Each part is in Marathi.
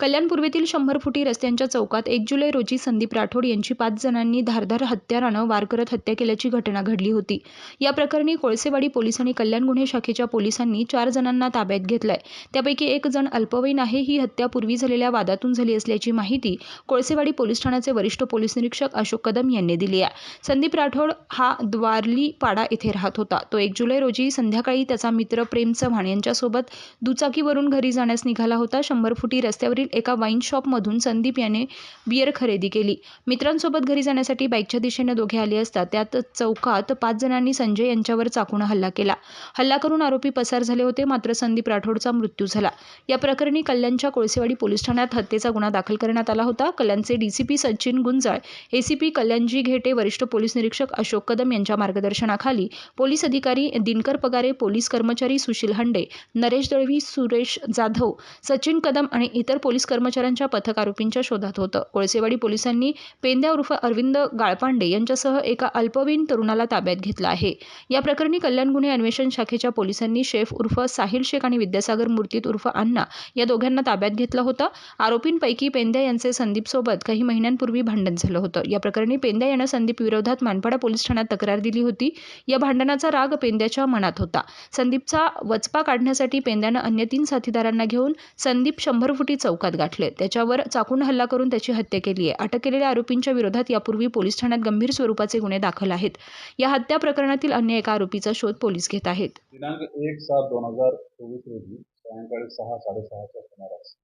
कल्याण पूर्वेतील शंभर फुटी रस्त्यांच्या चौकात एक जुलै रोजी संदीप राठोड यांची पाच जणांनी धारधार हत्यारानं वार करत हत्या केल्याची घटना घडली होती. या प्रकरणी कोळसेवाडी पोलीस आणि कल्याण गुन्हे शाखेच्या पोलिसांनी चार जणांना ताब्यात घेतलंय. त्यापैकी एक जण अल्पवयीन आहे. ही हत्या पूर्वी झालेल्या वादातून झाली असल्याची माहिती कोळसेवाडी पोलीस ठाण्याचे वरिष्ठ पोलीस निरीक्षक अशोक कदम यांनी दिली आहे. संदीप राठोड हा द्वारलीपाडा येथे राहत होता. तो एक जुलै रोजी संध्याकाळी त्याचा मित्र प्रेम चव्हाण यांच्यासोबत दुचाकीवरून घरी जाण्यास निघाला होता. शंभर फुटी रस्त्यावरील एका वाईन शॉपमधून संदीप याने बियर खरेदी केली. मित्रांसोबत घरी जाण्यासाठी बाईकच्या दिशेने दोघे आले असता त्यात चौकात पाच जणांनी संजय यांच्यावर चाकून हल्ला केला. हल्ला करून आरोपी पसार झाले होते मात्र संदीप राठोडचा मृत्यू झाला. या प्रकरणी कल्याणच्या कोळसेवाडी पोलीस ठाण्यात हत्येचा गुन्हा दाखल करण्यात आला होता. कल्याणचे डीसीपी सचिन गुंजाळ एसीपी कल्याणजी घेटे वरिष्ठ पोलीस निरीक्षक अशोक कदम यांच्या मार्गदर्शनाखाली पोलीस अधिकारी दिनकर पगारे पोलीस कर्मचारी सुशील हंडे नरेश दळवी सुरेश जाधव सचिन कदम आणि इतर पोलीस पोलीस कर्मचाऱ्यांच्या पथक आरोपींच्या शोधात होतं. कोळसेवाडी पोलिसांनी पेंद्या उर्फ अरविंद गाळपांडे यांच्यासह एका अल्पवयीन तरुणाला ताब्यात घेतला आहे. या प्रकरणी कल्याण गुन्हे अन्वेषण शाखेच्या पोलिसांनी शेफ उर्फ साहिल शेख आणि विद्यासागर मूर्तीत उर्फ अण्णा या दोघांना ताब्यात घेतलं होतं. आरोपींपैकी पेंद्या यांचे संदीपसोबत काही महिन्यांपूर्वी भांडण झालं होतं. या प्रकरणी पेंद्या यानं संदीप विरोधात मानपाडा पोलीस ठाण्यात तक्रार दिली होती. या भांडणाचा राग पेंद्याच्या मनात होता. संदीपचा वचपा काढण्यासाठी पेंद्यानं अन्य तीन साथीदारांना घेऊन संदीप शंभर फुटी चौक चौकात गाठले. त्याच्यावर चाकून हल्ला करून त्याची हत्या केली आहे अटक केलेल्या आरोपींच्या विरोधात यापूर्वी पोलीस ठाण्यात गंभीर स्वरूपाचे गुन्हे दाखल आहेत. या हत्या प्रकरणातील अन्य एका आरोपीचा शोध पोलीस घेत आहेत. दिनांक एक सात दोन हजार चोवीस रोजी सायंकाळी सहा साडेसहाच्या सुमारास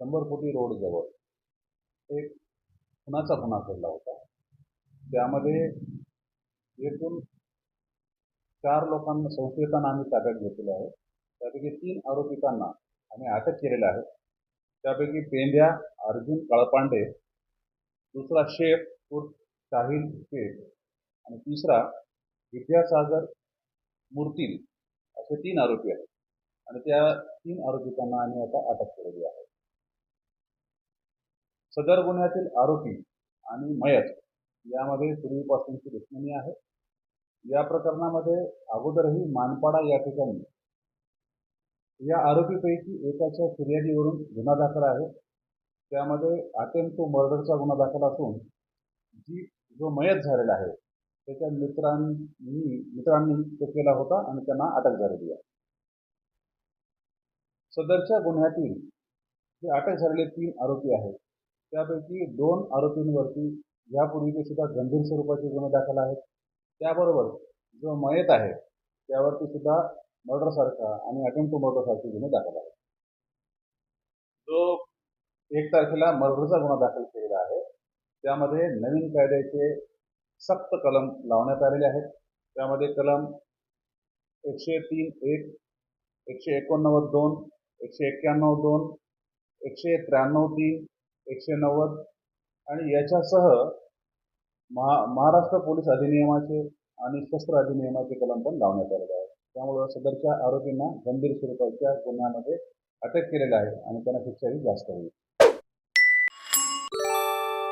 शंभर फुटी रोड जवळ एक खुनाचा गुन्हा घडला होता. त्यामध्ये एकूण चार लोकांना संशयितांना आम्ही ताब्यात घेतलेलं आहे. त्यापैकी तीन आरोपितांना आम्ही अटक केलेलं आहे. त्यापैकी पेंड्या अर्जुन काळपांडे दुसरा शेफ उर्फ साहिल शेख. आणि तिसरा विद्यासागर मूर्तील असे तीन आरोपी आहेत. आणि त्या तीन आरोपितांना आम्ही आता अटक केलेली आहे. सदर गुन्ह्यातील आरोपी आणि मयत यामध्ये पूर्वीपासूनची दुश्मनी आहे. या प्रकरणामध्ये अगोदरही मानपाडा या ठिकाणी या आरोपीपैकी एकाच्या फिर्यादीवरून गुन्हा दाखल आहे. त्यामध्ये अटेम्प्ट टू मर्डरचा गुन्हा दाखल असून जी जो मयत झालेला आहे त्याच्या मित्रांनी मित्रांनी तो केला होता आणि त्यांना अटक झालेली आहे. सदरच्या गुन्ह्यातील जे अटक झालेले तीन आरोपी आहेत त्यापैकी दोन आरोपींवरती यापूर्वीचे सुद्धा गंभीर स्वरूपाचे गुन्हे दाखल आहेत. त्याबरोबर जो मयत आहे त्यावरती सुद्धा मर्डरसारखा आणि अटेम्प्ट टू मर्डरसारखे गुन्हे दाखल आहेत. जो एक तारखेला मर्डरचा गुन्हा दाखल केलेला आहे त्यामध्ये नवीन कायद्याचे सक्त कलम लावण्यात आलेले आहेत. त्यामध्ये कलम एकशे तीन एक एकशे एकोणनव्वद दोन एकशे एक्क्याण्णव दोन एकशे त्र्याण्णव तीन एकशे नव्वद आणि याच्यासह महा महाराष्ट्र पोलीस अधिनियमाचे आणि शस्त्र अधिनियमाचे कलम पण लावण्यात आलेले आहे त्यामुळं सदरच्या आरोपींना गंभीर स्वरूपाच्या गुन्ह्यामध्ये अटक केलेलं आहे आणि त्यांना शिक्षाही जास्त होईल.